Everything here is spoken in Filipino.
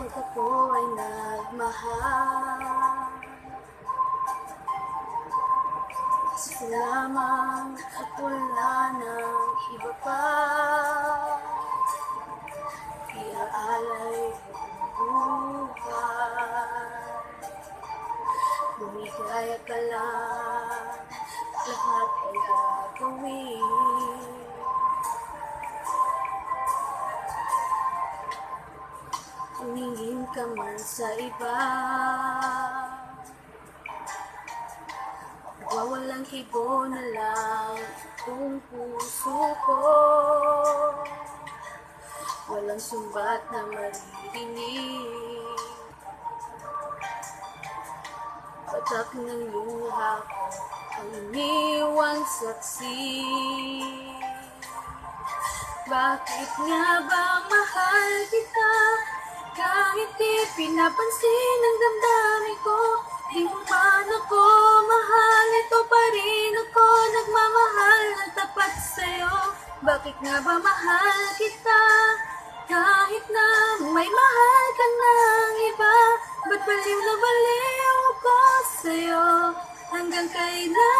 bakit ako ay nagmahal? Kasi lamang at wala ng iba pa. Iaalay buhay. Lumigaya ka lang, lahat ay dahil. Ka man sa iba. Wawalang hibo na lang kung puso ko. Walang sumbat na maririnig. Patak ng luha ko ang iniwang saksi. Bakit nga ba? Kahit di pinapansin ang damdamin ko Di mo man ako mahal, ito pa rin ako Nagmamahal ng tapat sa'yo Bakit nga ba mahal kita? Kahit na may mahal ka ng iba Ba't baliw na baliw ako sa'yo? Hanggang kailan